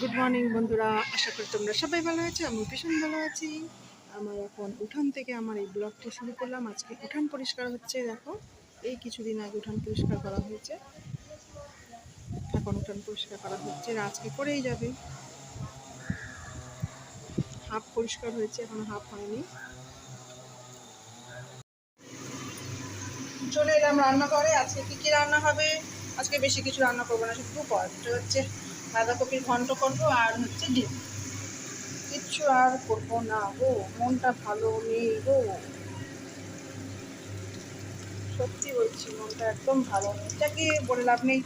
Good morning বন্ধুরা। আশা করি তোমরা সবাই ভালো আছো আমি ভীষণ ভালো আছি। আমার এখন উঠান থেকে আমার এই ব্লগটি শুরু করলাম। আজকে উঠান পরিষ্কার হচ্ছে, দেখো। এই কিছুদিন আগে উঠান পরিষ্কার করা হয়েছে। এখন উঠান পরিষ্কার করা হচ্ছে আজকে করেই যাবে। হাফ পরিষ্কার হয়েছে, এখনও হাফ হয়নি। চলে এলাম রান্নাঘরে। আজকে কী কী রান্না হবে? আজকে বেশি কিছু রান্না করব না, শুধু পর হচ্ছে। বাঁধাকপির ঘন্ট করব আর হচ্ছে ডিম। কিচ্ছু আর করব না গো, মনটা ভালো নেই গো। সত্যি বলছি, মনটা একদম ভালো নেই। এটাকে বলে লাভ নেই?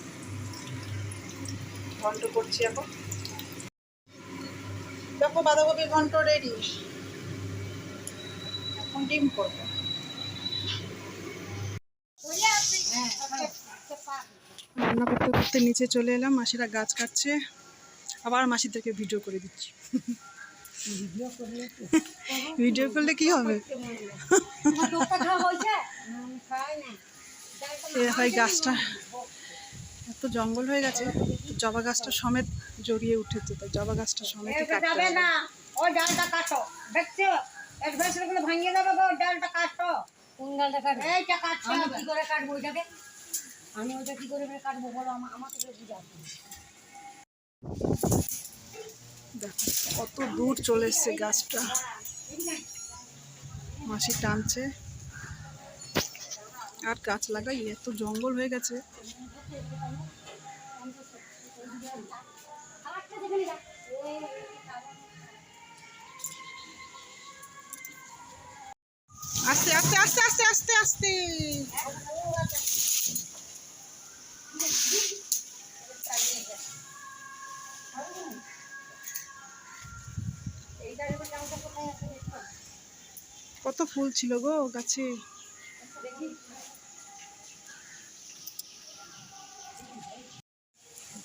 ঘন্ট করছি এখন। দেখো বাঁধাকপির ঘন্ট রেডি এখন ডিম করব। রান্না করতে করতে নিচে চলে এলাম মাসিরা গাছ কাটছে। আবার মাসিদেরকে ভিডিও করে দিচ্ছি। ভিডিও করলে কি হবে? হয় গাছটা। এত জঙ্গল হয়ে গেছে জবা গাছটা সমেত জড়িয়ে উঠেছে তো জবা গাছটা সমেত যাবে না। ওই ডালটা কাটো দেখছ? ভাঙিয়ে দেবে গো ডালটা কাটো। কোন ডালটা কাটবো? এইটা কাটছে কি করে কাটবো ওইটাকে? আমি ওটা কি করে কাটবো বলো? আমা- আমাকে দেখো, কত দূর চলে এসছে গাছটা। মাসি টানছে। আর গাছ লাগাই, এত জঙ্গল হয়ে গেছে। আস্তে আস্তে আস্তে আস্তে আস্তে আস্তে। কত ফুল ছিল গো গাছে?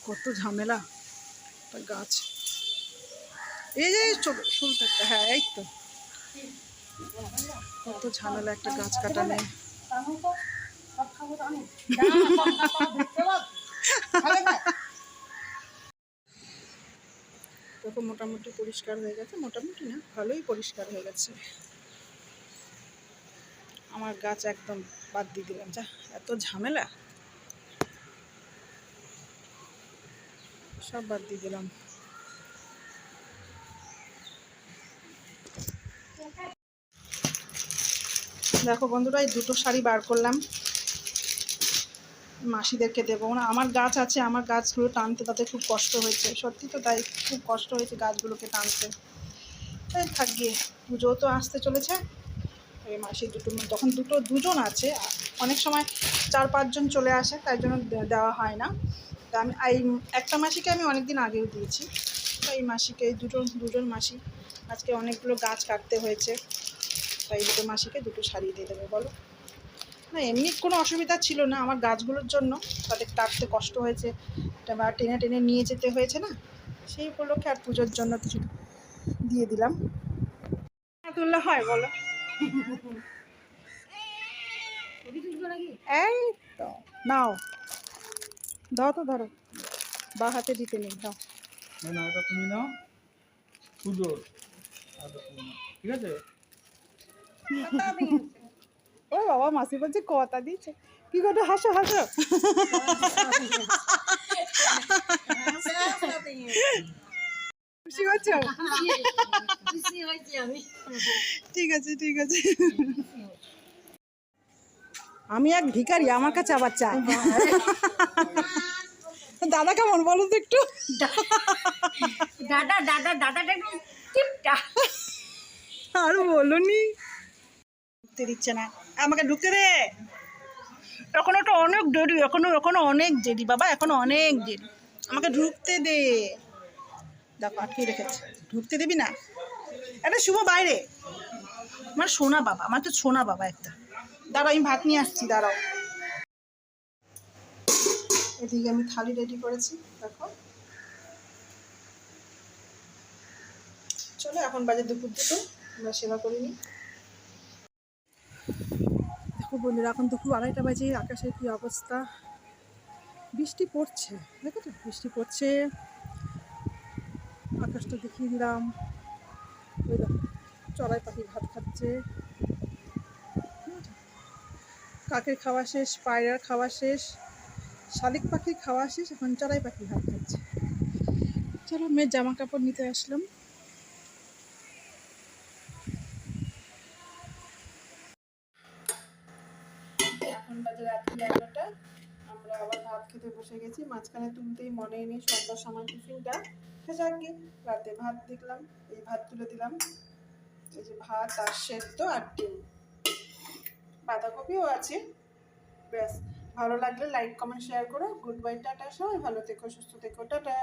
কত ঝামেলা। একটা গাছ। এই যে ফুলটা একটা হ্যাঁ এই তো। কত ঝামেলা একটা গাছ কাটা নেই দেখো, মোটামুটি পরিষ্কার হয়ে গেছে। মোটামুটি না, ভালোই পরিষ্কার হয়ে গেছে। আমার গাছ একদম বাদ দিয়ে দিলাম। যা, এত ঝামেলা। সব বাদ দিয়ে দিলাম। দেখো বন্ধুরা, এই দুটো শাড়ি বার করলাম। মাসিদেরকে দেবো। না আমার গাছ আছে, আমার গাছগুলো টানতে তাতে খুব কষ্ট হয়েছে। সত্যি তো তাই, খুব কষ্ট হয়েছে গাছগুলোকে টানতে। তাই থাক গিয়ে, পুজো তো আসতে চলেছে। এই মাসি দুটো, যখন দুটো, দুজন আছে অনেক সময় চার, পাঁচজন চলে আসে, তাই জন্য দেওয়া হয় না। তা আমি এই একটা মাসিকে আমি অনেক দিন আগেও দিয়েছি। তো এই মাসিকে, এই দুটো, দুজন মাসি, আজকে অনেকগুলো গাছ কাটতে হয়েছে। তাই দুটো মাসিকে দুটো শাড়ি দিয়ে দেবে, বলো। না, এমনি কোনো অসুবিধা ছিল না আমার গাছগুলোর জন্য। তাদের কাটতে কষ্ট হয়েছে বা টেনে টেনে নিয়ে যেতে হয়েছে না। সেই উপলক্ষে আর পুজোর জন্য কিছু দিয়ে দিলাম। তুললে হয়, বলো। এই তো নাও দাও তো ধরো বা হাতে দিতে নেই দাও না ওটা তুমি নাও পুজোর ঠিক আছে ও বাবা মাসি বলছে কথা দিচ্ছে কি করে হাসো হাসো খুশি হচ্ছ খুশি হয়েছি? আমি ঠিক আছে ঠিক আছে আমি এক ভিখারি আমার কাছে আবার চাই দাদা কেমন বলো তো একটু। দাদা দাদা দাদাটা টিপটা। আর বলো নি ঢুকতে দিচ্ছে না। আমাকে ঢুকতে দে। এখনও তো অনেক দেরি এখনও এখনও অনেক দেরি বাবা এখনও অনেক দেরি। আমাকে ঢুকতে দে। দেখো, আটকে রেখেছে। ঢুকতে দিবি না? এটা শুভ বাইরে। আমার সোনা বাবা, আমার তো সোনা বাবা একটা। দাঁড়াও, আমি ভাত নিয়ে আসছি, দাঁড়াও। এদিকে আমি থালি রেডি করেছি, দেখো। চলো, এখন বাজে দুপুর দুটো, আমরা সেবা করিনি দেখো বন্ধুরা, এখন দুপুর আড়াইটা বাজে, আকাশের কি অবস্থা? বৃষ্টি পড়ছে দেখো তো বৃষ্টি পড়ছে। আকাশটা দেখিয়ে দিলাম। ওই চড়াই পাখি ভাত খাচ্ছে। কাকের খাওয়া শেষ, পায়রার খাওয়া শেষ, শালিক পাখির খাওয়া শেষ, এখন চড়াই পাখি ভাত খাচ্ছে। চলো, মেয়ের জামা কাপড় নিতে আসলাম এখন বাজে রাত্রি এগারোটা আমরা আবার ভাত খেতে বসে গেছি, মাঝখানে তুলতেই মনে নেই সন্ধ্যার সময় টিফিনটা। যাকে রাতে ভাত দেখলাম, এই ভাত তুলে দিলাম। এই যে ভাত আর সেদ্ধ আর ডিম। বাঁধাকপিও আছে। ব্যাস, ভালো লাগলে লাইক কমেন্ট শেয়ার করো। গুড বাই টাটা সবাই। ভালো থেকো, সুস্থ থেকো, টাটা।